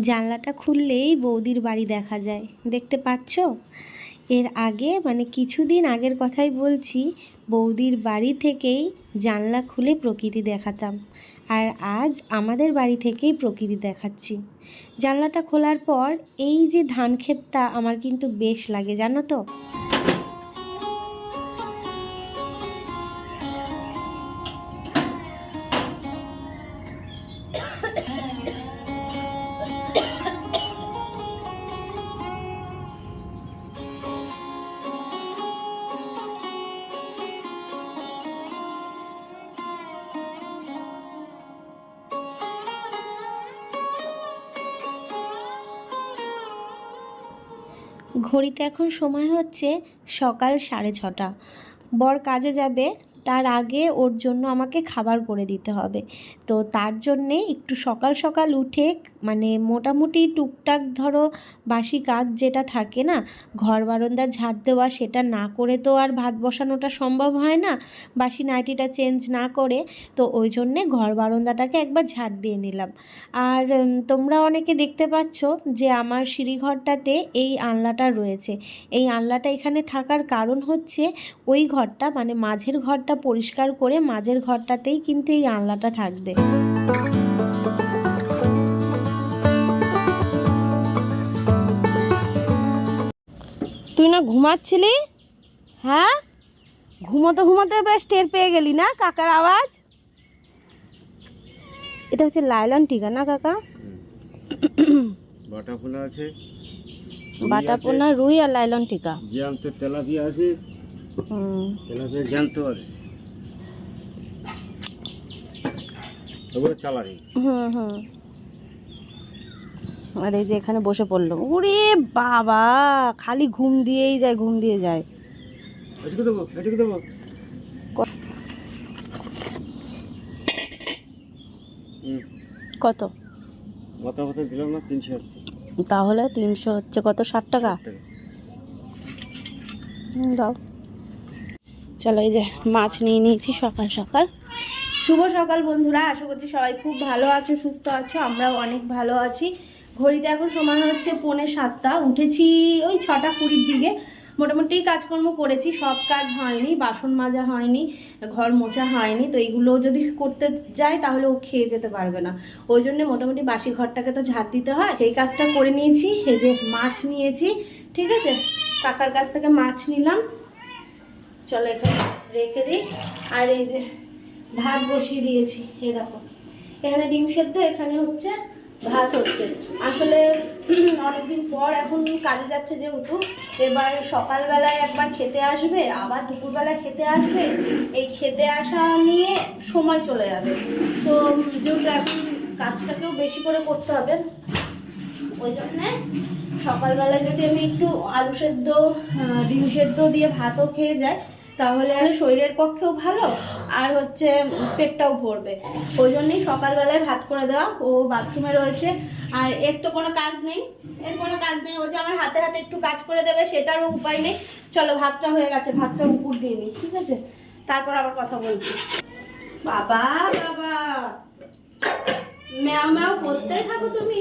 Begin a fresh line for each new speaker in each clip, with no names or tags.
জানলাটা খুললেই বৌদির বাড়ি দেখা যায়। দেখতে পাচ্ছ? এর আগে মানে কিছুদিন আগের কথাই বলছি, বৌদির বাড়ি থেকেই জানলা খুলে প্রকৃতি দেখাতাম। আর আজ আমাদের বাড়ি থেকেই প্রকৃতি দেখাচ্ছি। জানলাটা খোলার পর এই যে ধান ক্ষেতটা আমার কিন্তু বেশ লাগে, জানো তো? ঘড়িতে এখন সময় হচ্ছে সকাল সাড়ে ছটা। বর কাজে যাবে, তার আগে ওর জন্য আমাকে খাবার করে দিতে হবে। তো তার জন্যে একটু সকাল সকাল উঠে মানে মোটামুটি টুকটাক ধরো বাসি কাজ যেটা থাকে না, ঘর বারান্দা ঝাড় দেওয়া সেটা না করে তো আর ভাত বসানোটা সম্ভব হয় না, বাসি নাইটিটা চেঞ্জ না করে, তো ওই জন্যে ঘর বারান্দাটাকে একবার ঝাড় দিয়ে নিলাম। আর তোমরা অনেকে দেখতে পাচ্ছ যে আমার সিঁড়িঘরটাতে এই আনলাটা রয়েছে। এই আনলাটা এখানে থাকার কারণ হচ্ছে ওই ঘরটা মানে মাঝের ঘরটা পরিষ্কার করে মাঝের ঘরটাতেই কিন্তু এই আনলাটা থাকবে। তুই না ঘুমাচ্ছিলি? হ্যাঁ? ঘুমোতে ঘুমোতে বেশ টের পেয়ে গেলি না কাকার আওয়াজ? এটা হচ্ছে লাইলন টিকা না কাকা?
বাটা পোনা আছে
বাটা পোনা রুই আর লাইলন টিকা।
জ্যান্ত তেলাপিয়া আছে
হুম।
তেলাপিয়া জ্যান্ত আছে।
হুম হুম। আর এই যে এখানে বসে পড়ল। ওরে বাবা খালি ঘুম দিয়েই যায় ঘুম দিয়ে যায়। কত? তাহলে তিনশো হচ্ছে কত? ষাট টাকা?
টাকা।
দাও। চলো এই যে মাছ নিয়ে নিয়েছি সকাল সকাল। শুভ সকাল বন্ধুরা, আশা করছি সবাই খুব ভালো আছো, সুস্থ আছো, আমরাও অনেক ভালো আছি। ঘড়িতে এখন সময় হচ্ছে পৌনে সাতটা, উঠেছি ওই ছটা কুড়ির দিকে। মোটামুটি কাজকর্ম করেছি, সব কাজ হয়নি, বাসন মাজা হয়নি, ঘর মোছা হয়নি, তো এইগুলো যদি করতে যায় তাহলে ও খেয়ে যেতে পারবে না। ওই জন্য মোটামুটি বাসি ঘরটাকে তো ঝাঁট দিতে হয়, সেই কাজটা করে নিয়েছি, এই যে মাছ নিয়েছি, ঠিক আছে? কাকার কাছ থেকে মাছ নিলাম। চলো এখানে রেখে দিই, আর এই যে ভাত বসিয়ে দিয়েছি দেখো। এখানে ডিম সেদ্ধ, এখানে হচ্ছে ভাত হচ্ছে। আসলে অনেকদিন পর এখন কাজে যাচ্ছে যেহেতু, এবার সকালবেলায় একবার খেতে আসবে, আবার দুপুরবেলা খেতে আসবে। এই খেতে আসা নিয়ে সময় চলে যাবে। তো যেহেতু এখন কাজটাকেও বেশি করে করতে হবে, ওই জন্যে সকালবেলায় যদি আমি একটু আলু সেদ্ধ ডিম সেদ্ধ দিয়ে ভাতও খেয়ে যাই তাহলে শরীরের পক্ষেও ভালো, আর হচ্ছে পেটটাও ভরবে। ওই জন্যই সকালবেলায় ভাত করে দেওয়া, ও বাথরুমে রয়েছে। আর এর তো কোনো কাজ নেই, এর কোনো কাজ নেই, ও যে আমার হাতে হাতে একটু কাজ করে দেবে সেটারও উপায় নেই। চলো, ভাতটা হয়ে গেছে, ভাতটা উপর দিয়ে নিই, ঠিক আছে? তারপর আবার কথা বলছি। বাবা বাবা! ম্যাও ম্যাও করতে থাকো তুমি।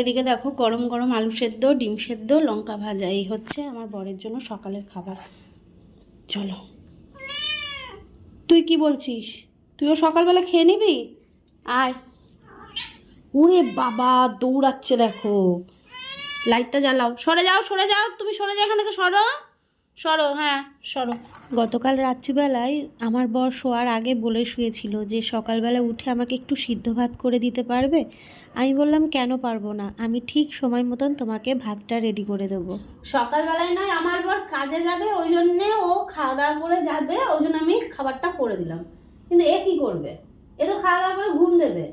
এদিকে দেখো গরম গরম আলু সেদ্ধ, ডিম সেদ্ধ, লঙ্কা ভাজা। এই হচ্ছে আমার বরের জন্য সকালের খাবার। চলো। তুই কি বলছিস? তুইও সকালবেলা খেয়ে নিবি? আয়। ওরে বাবা, দৌড়াচ্ছে দেখো। লাইটটা জ্বালাও। সরে যাও সরে যাও। তুমি সরে যাও এখান থেকে, সরো। সরো হ্যাঁ সরো। গতকাল রাত্রিবেলায় আমার বর শোয়ার আগে বলে শুয়েছিল যে সকালবেলা উঠে আমাকে একটু সিদ্ধ ভাত করে দিতে পারবে। আমি বললাম কেন পারব না? আমি ঠিক সময় মতন তোমাকে ভাতটা রেডি করে দেবো। সকালবেলায় নয় আমার বর কাজে যাবে ওই জন্যে ও খাওয়া দাওয়া করে যাবে ওই জন্য আমি খাবারটা করে দিলাম। কিন্তু এ কি করবে? এ তো খাওয়া দাওয়া করে ঘুম দেবে।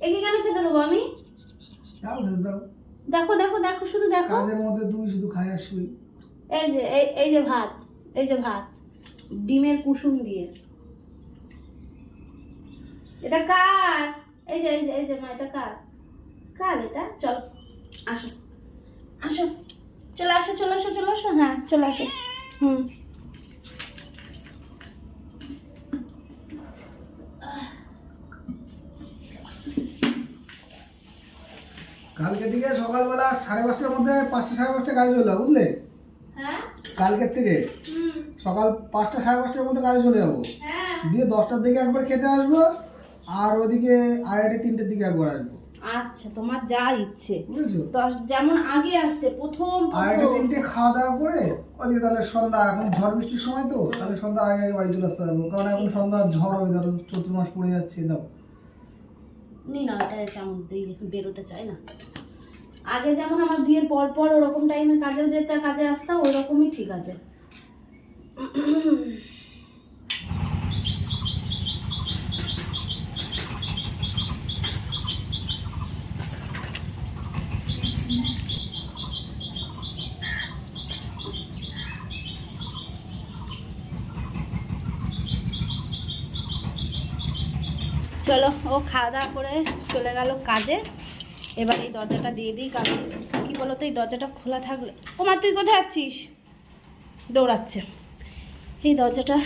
একে কেন খেতে দেবো আমি?
দাও
দেখো দেখো দেখো শুধু দেখো।
কাজের মধ্যে দুই শুধু খাই আর শুই।
এই যে এই যে ভাত, এই যে ভাত, ডিমের কুসুম দিয়ে। এটা কার? এই যে এই যে এই যে মা, এটা কার? কার এটা? চল, আসো। আসো, চলে আসো চলে আসো চলে আসো। হ্যাঁ চলে আসো। হুম।
কালকে থেকে সকালবেলা সাড়ে পাঁচটার মধ্যে পাঁচটা, সাড়ে পাঁচটা কাজে যাব বুঝলে? কালকের থেকে? সকাল পাঁচটা সাড়ে পাঁচটার মধ্যে কাজে চলে যাব।
হ্যাঁ।
দিয়ে দশটার দিকে একবার খেতে আসব আর ওদিকে আড়াইটে তিনটের দিকে একবার আসব।
আচ্ছা তোমার যা ইচ্ছে। যেমন আগে আসতে প্রথম
আড়াইটে তিনটে খাওয়া দাওয়া করে ওদিকে তাহলে সন্ধ্যা এখন ঝড় বৃষ্টির সময় তো তাহলে সন্ধ্যার আগে আগে বাড়ি চলে আসতে পারব। কারণ এখন সন্ধ্যা ঝড় হবে ধরো চৈত্র মাস পড়ে যাচ্ছে দাও।
নি না এটা চামচ দিয়ে বেরোতে চায় না। আগে যেমন আমার বিয়ের পর পর ওরকম টাইমে কাজে যেতে, কাজে আসতাম ওই রকমই ঠিক আছে। চলো, ও খাওয়া দাওয়া করে চলে গেল কাজে। এবার এই দরজাটা দিয়ে দিই, কারণ কি বলতো, এই দরজাটা খোলা থাকলে ও মা, তুই কোথায় আছিস? দৌড়াচ্ছে। এই দরজাটা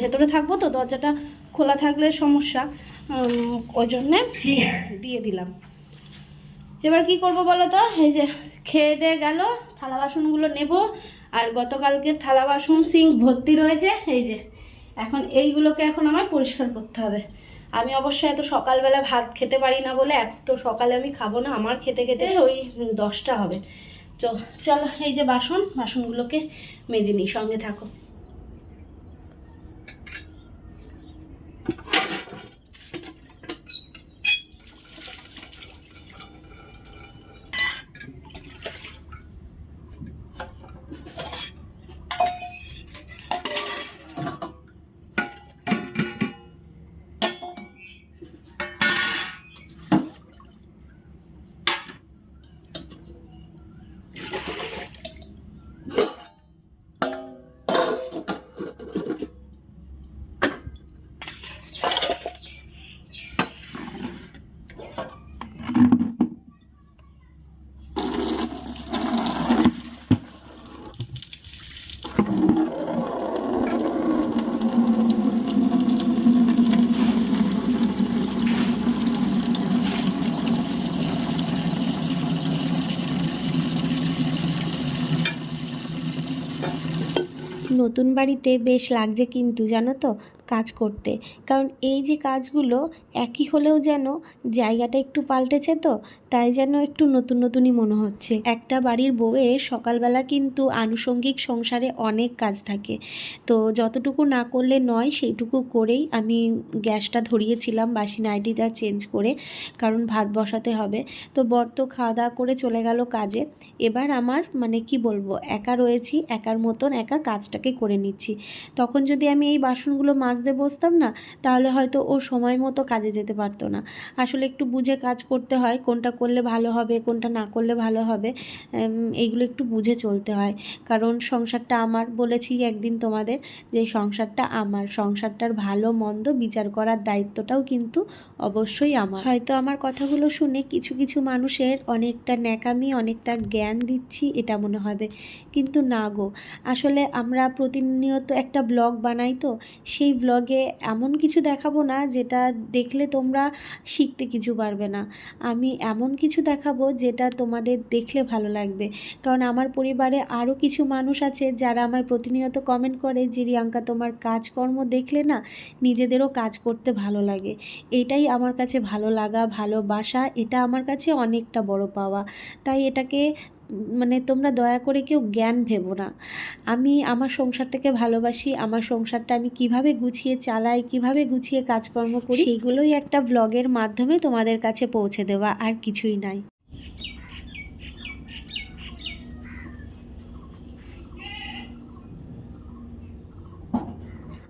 ভেতরে থাকব তো, দরজাটা খোলা থাকলে সমস্যা। ওই জন্যে দিয়ে দিলাম। এবার কি করব বলো তো এই যে খেয়ে দিয়ে গেল, থালা বাসনগুলো নেব, আর গতকালকে থালা বাসন, সিঙ্ক, ভর্তি রয়েছে, এই যে। এখন এইগুলোকে এখন আমার পরিষ্কার করতে হবে। আমি অবশ্যই এত সকালবেলা ভাত খেতে পারি না বলে এত তো সকালে আমি খাব না, আমার খেতে খেতে ওই দশটা হবে। তো চলো, এই যে বাসন, বাসনগুলোকে মেজে নিই, সঙ্গে থাকো।
নতুন বাড়িতে বেশ লাগছে কিন্তু, জানো তো? কাজ করতে। কারণ এই যে কাজগুলো, একই হলেও যেন জায়গাটা একটু পাল্টেছে তো তাই যেন একটু নতুন নতুনই মনে হচ্ছে। একটা বাড়ির বউয়ের সকালবেলা কিন্তু আনুষঙ্গিক সংসারে অনেক কাজ থাকে। তো যতটুকু না করলে নয়, সেইটুকু করেই আমি গ্যাসটা ধরিয়েছিলাম বাসি নাইটিটা চেঞ্জ করে, কারণ ভাত বসাতে হবে। তো বর তো খাওয়া দাওয়া করে চলে গেল কাজে। এবার আমার মানে কি বলব, একা রয়েছি, একার মতন একা কাজটাকে করে নিচ্ছি। তখন যদি আমি এই বাসনগুলো মাজতে বসতাম না, তাহলে হয়তো ও সময় মতো কাজে যেতে পারতো না। আসলে একটু বুঝে কাজ করতে হয়, কোনটা করলে ভালো হবে, কোনটা না করলে ভালো হবে এইগুলো একটু বুঝে চলতে হয়। কারণ সংসারটা আমার বলেছি একদিন তোমাদের যে সংসারটা আমার, সংসারটার ভালো মন্দ বিচার করার দায়িত্বটাও কিন্তু অবশ্যই আমার। হয়তো আমার কথাগুলো শুনে কিছু কিছু মানুষের অনেকটা ন্যাকামি, অনেকটা জ্ঞান দিচ্ছি, এটা মনে হবে। কিন্তু না গো, আসলে আমরা প্রতিনিয়ত একটা ব্লগ বানাই তো, সেই ব্লগে এমন কিছু দেখাবো না যেটা দেখলে তোমরা শিখতে কিছু পারবে না। আমি এমন কিছু দেখাবো যেটা তোমাদের দেখলে ভালো লাগবে। কারণ আমার পরিবারে আরও কিছু মানুষ আছে যারা আমায় প্রতিনিয়ত কমেন্ট করে যে, রিয়াঙ্কা, তোমার কাজকর্ম দেখলে না নিজেদেরও কাজ করতে ভালো লাগে। এটাই আমার কাছে ভালো লাগা, ভালোবাসা, এটা আমার কাছে অনেকটা বড় পাওয়া। তাই এটাকে মানে তোমরা দয়া করে কেউ জ্ঞান ভেবো না। আমি আমার সংসারটাকে ভালোবাসি আমার সংসারটা আমি কীভাবে গুছিয়ে চালাই কীভাবে গুছিয়ে কাজকর্ম করি সেগুলোই একটা ব্লগের মাধ্যমে তোমাদের কাছে পৌঁছে দেওয়া আর কিছুই নাই।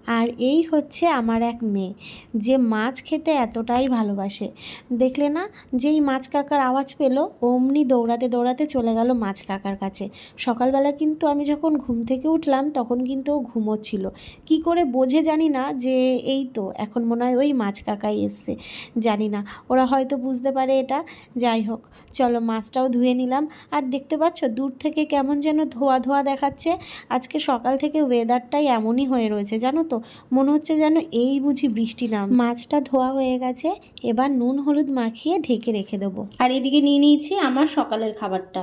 আর এই হচ্ছে আমার এক মেয়ে, যে মাছ খেতে এতটাই ভালোবাসে। দেখলে না, যেই মাছ কাকার আওয়াজ পেল, অমনি দৌড়াতে দৌড়াতে চলে গেল মাছ কাকার কাছে। সকালবেলা কিন্তু আমি যখন ঘুম থেকে উঠলাম, তখন কিন্তু ও ঘুমোচ্ছিল। কি করে বোঝে জানি না, যে এই তো, এখন মনে হয় ওই মাছ কাকাই এসছে। জানি না, ওরা হয়তো বুঝতে পারে এটা। যাই হোক, চলো মাছটাও ধুয়ে নিলাম। আর দেখতে পাচ্ছ, দূর থেকে কেমন যেন ধোয়া ধোয়া দেখাচ্ছে। আজকে সকাল থেকে ওয়েদারটাই এমনই হয়ে রয়েছে, জানো তো? মনে হচ্ছে যেন এই বুঝি বৃষ্টি না মাছটা ধোয়া হয়ে গেছে, এবার নুন হলুদ মাখিয়ে ঢেকে রেখে দেবো।
আর এদিকে নিয়ে নিয়েছি আমার সকালের খাবারটা।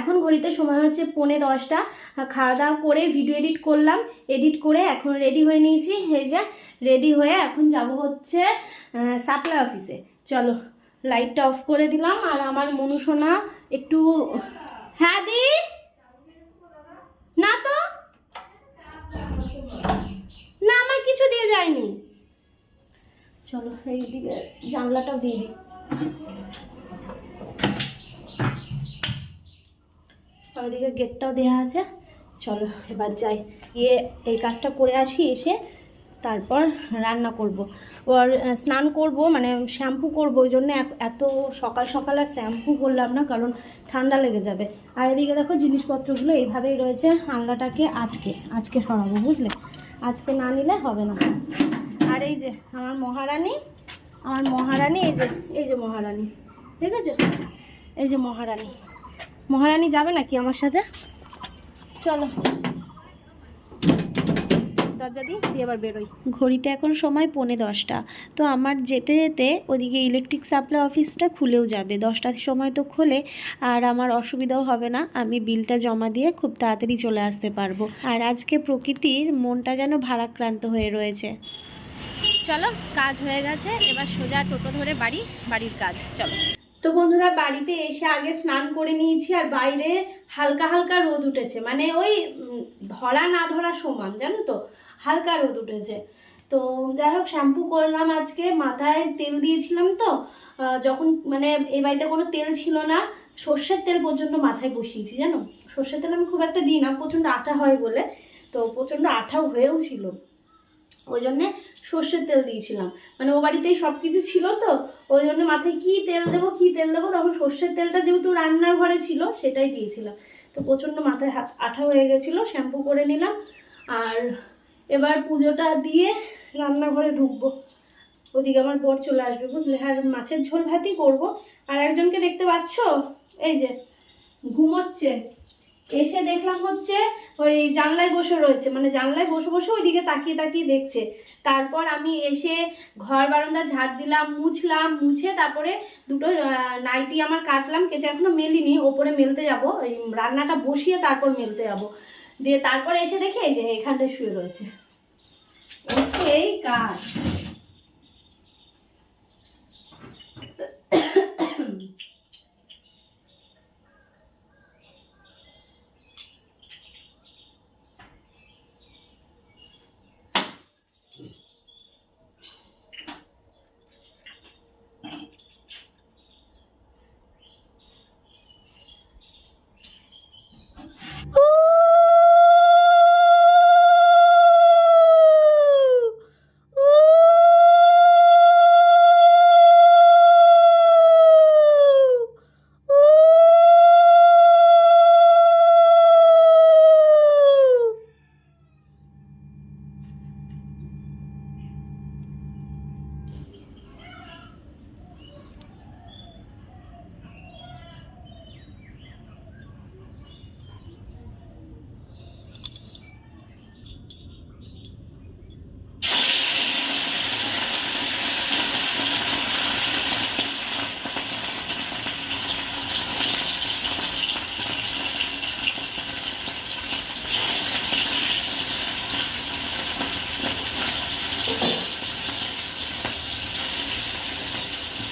এখন ঘড়িতে সময় হচ্ছে পৌনে দশটা। খাওয়া দাওয়া করে ভিডিও এডিট করলাম। এডিট করে এখন রেডি হয়ে নিয়েছি। এই যে, রেডি হয়ে এখন যাব হচ্ছে সাপ্লাই অফিসে। চলো, লাইটটা অফ করে দিলাম। আর আমার মনুসোনা একটু হ্যাঁ দি? না তো? না, আমার কিছু দিয়ে যায়নি। চলো এইদিকে জানলাটাও দিয়ে দিই। আর গেটটাও দেওয়া আছে। চলো, এবার যাই। গিয়ে এই কাজটা করে আসি, এসে তারপর রান্না করব। ওর স্নান করব মানে শ্যাম্পু করব, ওই জন্য এত- এত সকাল সকাল আর শ্যাম্পু করলাম না, কারণ ঠান্ডা লেগে যাবে। আর এদিকে দেখো, জিনিসপত্রগুলো এইভাবেই রয়েছে আলনাটাকে আজকে আজকে সরাবো, বুঝলে? আজকে না নিলে হবে না। আর এই যে আমার মহারানী আমার মহারানী, এই যে এই যে মহারানী ঠিক আছে এই যে মহারানী। মহারানী যাবে নাকি আমার সাথে? চলো। দরজা দিই দিয়ে এবার বেরোই।
ঘড়িতে এখন সময় পৌনে দশটা। তো আমার যেতে যেতে ওদিকে ইলেকট্রিক সাপ্লাই অফিসটা খুলেও যাবে। দশটার সময় তো খোলে আর আমার অসুবিধাও হবে না। আমি বিলটা জমা দিয়ে খুব তাড়াতাড়ি চলে আসতে পারব। আর আজকে প্রকৃতির মনটা যেন ভারাক্রান্ত হয়ে রয়েছে।
চলো কাজ হয়ে গেছে। এবার সোজা টোটো ধরে বাড়ি বাড়ির কাজ। চলো। তো বন্ধুরা বাড়িতে এসে আগে স্নান করে নিয়েছি আর বাইরে হালকা হালকা রোদ উঠেছে। মানে ওই ধরা না ধরা সমান জানো তো? হালকা রোদ উঠেছে। তো যাই হোক, শ্যাম্পু করলাম আজকে। মাথায় তেল দিয়েছিলাম তো। যখন মানে এই বাড়িতে কোনো তেল ছিল না, সর্ষের তেল পর্যন্ত মাথায় বসিয়েছি, জানো? সর্ষের তেল আমি খুব একটা দিই না, প্রচণ্ড আঠা হয় বলে। তো প্রচণ্ড আঠাও হয়েও ছিল। ওই জন্যে সর্ষের তেল দিয়েছিলাম। মানে ও বাড়িতেই সব কিছু ছিল তো, ওই জন্য মাথায় কী তেল দেবো, কী তেল দেবো, তখন সর্ষের তেলটা যেহেতু রান্নার ঘরে ছিল, সেটাই দিয়েছিলাম। তো প্রচণ্ড মাথায় হাত আঠা হয়ে গেছিল, শ্যাম্পু করে নিলাম। আর এবার পুজোটা দিয়ে রান্নাঘরে ঢুকবো। ওদিকে আমার বর চলে আসবে বুঝলে? আর মাছের ঝোল ভাতই করব। আর একজনকে দেখতে পাচ্ছ? এই যে, ঘুমোচ্ছে। এসে দেখলাম হচ্ছে ওই জানলায় বসে রয়েছে। মানে জানলায় বসে বসে ওইদিকে তাকিয়ে তাকিয়ে দেখছে। তারপর আমি এসে ঘর বারান্দা ঝাড় দিলাম, মুছলাম, মুছে তারপরে দুটো নাইটি আমার কাচলাম, কেচে এখনও মেলিনি। ওপরে মেলতে যাব ওই রান্নাটা বসিয়ে তারপর মেলতে যাব। দিয়ে তারপরে এসে দেখে এই যে এখানটায় শুয়ে রয়েছে। এই কাজ।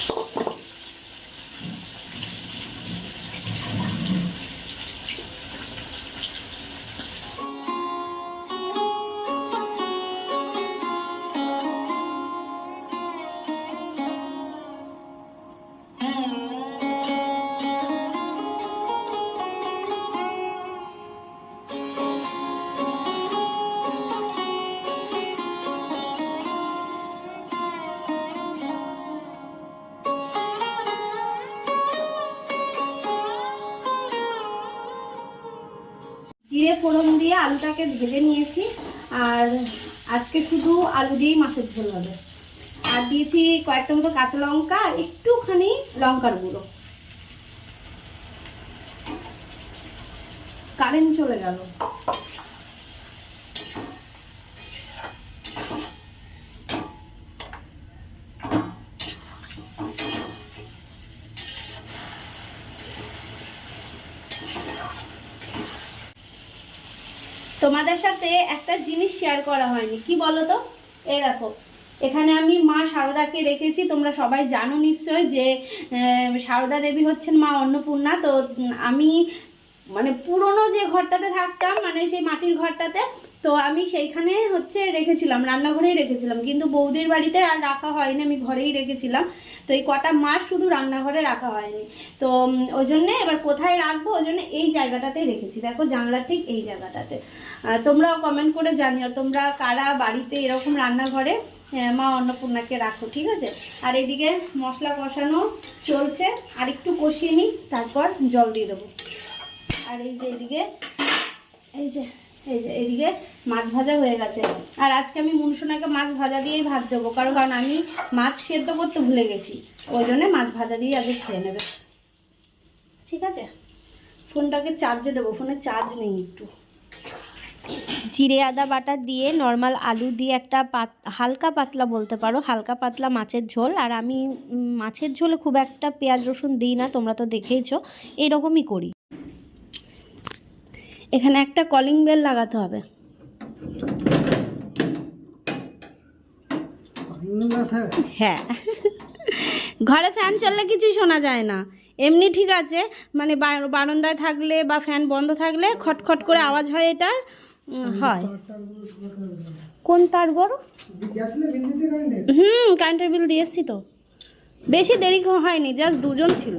Thank you. আলুটাকে ভেজে নিয়েছি আর আজকে শুধু আলু দিয়েই মাছের ঝোল হবে। আর দিয়েছি কয়েকটা মতো কাঁচা লঙ্কা, একটুখানি লঙ্কার গুঁড়ো। কারেন্ট চলে গেল। তোমাদের সাথে একটা জিনিস শেয়ার করা হয়নি। কি বলো তো এই দেখো, এখানে আমি মা সারদাকে রেখেছি, তোমরা সবাই জানো নিশ্চয় যে সারদা দেবী হচ্ছেন মা অন্নপূর্ণা। তো আমি মানে পুরনো যে ঘরটাতে থাকতাম মানে সেই মাটির ঘরটাতে, তো আমি সেইখানে হচ্ছে রেখেছিলাম, রান্নাঘরেই রেখেছিলাম। কিন্তু বৌদির বাড়িতে আর রাখা হয়নি, আমি ঘরেই রেখেছিলাম। তো এই কটা মাস শুধু রান্নাঘরে রাখা হয়নি। তো ওই জন্যে এবার কোথায় রাখব, ওই জন্য এই জায়গাটাতেই রেখেছি। দেখো, জানলার ঠিক এই জায়গাটাতে। তোমরাও কমেন্ট করে জানিও, তোমরা কারা বাড়িতে এরকম রান্নাঘরে মা অন্নপূর্ণাকে রাখো, ঠিক আছে? আর এদিকে মশলা কষানো চলছে আর একটু কষিয়ে নিই, তারপর জল দিয়ে দেবো। আর এই যে এদিকে, এই যে এই যে এদিকে মাছ ভাজা হয়ে গেছে। আর আজকে আমি মুনসোনাকে মাছ ভাজা দিয়েই ভাত দেবো, কারণ কারণ আমি মাছ সেদ্ধ করতে ভুলে গেছি। ওই জন্যে মাছ ভাজা দিয়ে আগে খেয়ে নেবে। ঠিক আছে? ফোনটাকে চার্জে দেবো, ফোনে চার্জ নেই একটু।
জিরে, আদা বাটা দিয়ে নর্মাল আলু দিয়ে একটা পাত, হালকা পাতলা বলতে পারো, হালকা পাতলা মাছের ঝোল। আর আমি মাছের ঝোলে খুব একটা পেঁয়াজ রসুন দিই না, তোমরা তো দেখেইছো, এরকমই করি।
এখানে একটা কলিং বেল লাগাতে হবে। হ্যাঁ। ঘরে ফ্যান চললে কিছুই শোনা যায় না। এমনি ঠিক আছে মানে বারান্দায় থাকলে বা ফ্যান বন্ধ থাকলে খটখট করে আওয়াজ হয় এটার। হয়। কোন তার গরু হুম কারেন্টের বিল দিয়ে তো। বেশি দেরি হয়নি জাস্ট দুজন ছিল।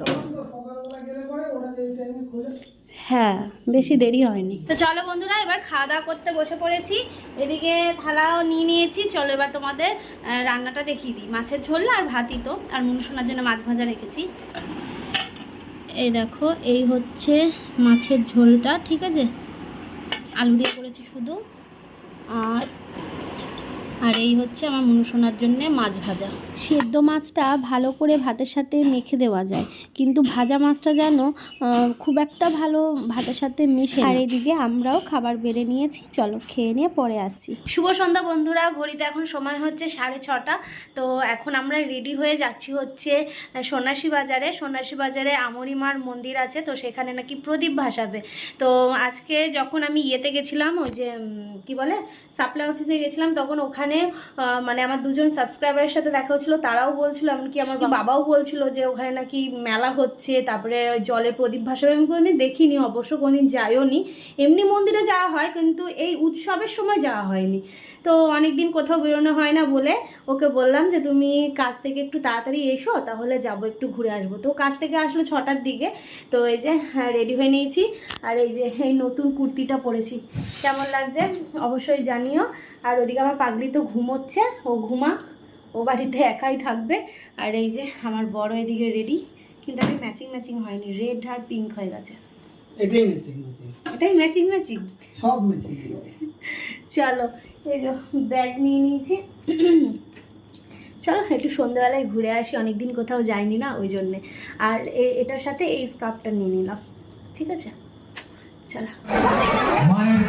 হ্যাঁ বেশি দেরি হয়নি। তো চলো বন্ধুরা, এবার খাওয়া দাওয়া করতে বসে পড়েছি। এদিকে থালাও নিয়ে নিয়েছি। চলো এবার তোমাদের রান্নাটা দেখিয়ে দিই। মাছের ঝোল আর ভাতই তো, আর মুনশোনার জন্য মাছ ভাজা রেখেছি। এই দেখো, এই হচ্ছে মাছের ঝোলটা, ঠিক আছে? আলু দিয়ে করেছি শুধু। আর আর এই হচ্ছে আমার মনুসোনার জন্য মাছ ভাজা।
সেদ্ধ মাছটা ভালো করে ভাতের সাথে মেখে দেওয়া যায়। কিন্তু ভাজা মাছটা যেন খুব একটা ভালো ভাতের সাথে মেশে আর এদিকে আমরাও খাবার বেড়ে নিয়েছি চলো খেয়ে নিয়ে পরে আসছি।
শুভ সন্ধ্যা বন্ধুরা ঘড়িতে এখন সময় হচ্ছে সাড়ে ছটা। তো এখন আমরা রেডি হয়ে যাচ্ছি হচ্ছে সন্ন্যাসী বাজারে। সন্ন্যাসী বাজারে আমরিমার মন্দির আছে তো সেখানে নাকি প্রদীপ ভাসাবে। তো আজকে যখন আমি ইয়েতে গেছিলাম ওই যে কি বলে সাপ্লাই অফিসে গেছিলাম তখন ওখানে আহ, মানে আমার দুজন সাবস্ক্রাইবারের সাথে দেখা হচ্ছিল তারাও বলছিল এমনকি আমার বাবাও বলছিল যে ওখানে নাকি মেলা হচ্ছে তারপরে জলে প্রদীপ ভাসা আমি কোনোদিন দেখিনি অবশ্য কোনোদিন যাইও নি এমনি মন্দিরে যাওয়া হয় কিন্তু এই উৎসবের সময় যাওয়া হয়নি। তো অনেক দিন কোথাও বেরোনো হয় না বলে ওকে বললাম যে তুমি কাজ থেকে একটু তাড়াতাড়ি এসো তাহলে যাব একটু ঘুরে আসব। তো কাজ থেকে আসলো ছটার দিকে। তো এই যে রেডি হয়ে নিয়েছি। আর এই যে এই নতুন কুর্তিটা পরেছি। কেমন লাগছে? অবশ্যই জানিও। আর ওদিকে আমার পাগলি তো ঘুমোচ্ছে ও ঘুমাক ও বাড়িতে একাই থাকবে। আর এই যে আমার বড় এদিকে রেডি কিন্তু আমি ম্যাচিং ম্যাচিং হয়নি। রেড আর পিঙ্ক হয়ে গেছে।
এটাই ম্যাচিং ম্যাচিং
এটাই ম্যাচিং ম্যাচিং
সব ম্যাচিং
চলো, এই যে ব্যাগ নিয়ে নিয়েছি। চলো, একটু সন্ধ্যেবেলায় ঘুরে আসি, অনেকদিন কোথাও যাইনি না, ওই জন্যে। আর এটার সাথে এই স্কার্ফটা নিয়ে নিলাম, ঠিক আছে? চলো।
মায়ের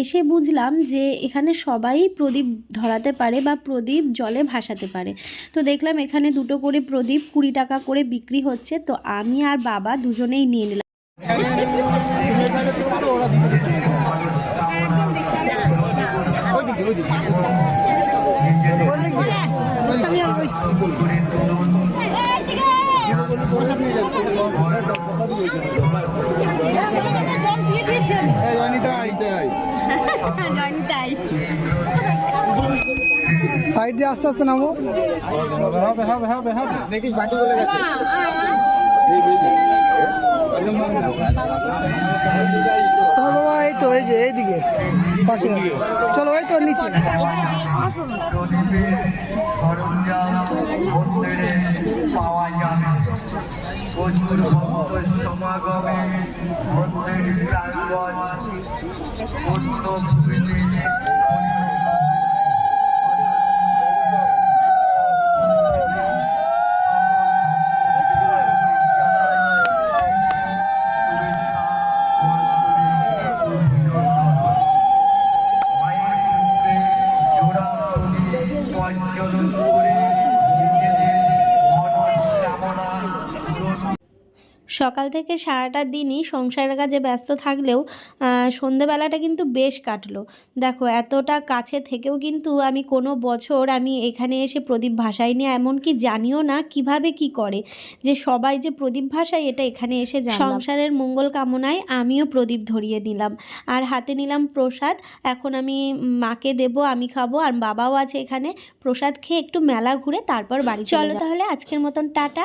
এসে বুঝলাম যে এখানে সবাই প্রদীপ ধরাতে পারে বা প্রদীপ জলে ভাসাতে পারে। তো দেখলাম এখানে দুটো করে প্রদীপ কুড়ি টাকা করে বিক্রি হচ্ছে। তো আমি আর বাবা দুজনেই নিয়ে নিলাম।
সাইড দিয়ে আস্তে আস্তে নামো। হবে হবে হবে হবে দেখিস বাটি বলে গেছে। তোমার বাবা এই তো এই যে এইদিকে। পাশে চলো এই তো
নিচে। প্রদীপের সরঞ্জাম মন্দিরে পাওয়া যাবে প্রচুর ভক্ত সমাগমে মন্দির প্রাঙ্গণ পূর্ণ ভূমিতে
সকাল থেকে সারাটা দিনই সংসারের কাজে ব্যস্ত থাকলেও সন্ধেবেলাটা কিন্তু বেশ কাটলো। দেখো এতটা কাছে থেকেও কিন্তু আমি কোনো বছর আমি এখানে এসে প্রদীপ ভাসাইনি এমনকি জানিও না কীভাবে কি করে যে সবাই যে প্রদীপ ভাসায় এটা এখানে এসে জানলাম। সংসারের মঙ্গল কামনায় আমিও প্রদীপ ধরিয়ে নিলাম। আর হাতে নিলাম প্রসাদ এখন আমি মাকে দেব আমি খাব আর বাবাও আছে এখানে। প্রসাদ খেয়ে একটু মেলা ঘুরে তারপর বাড়ি চলো তাহলে আজকের মতন টাটা।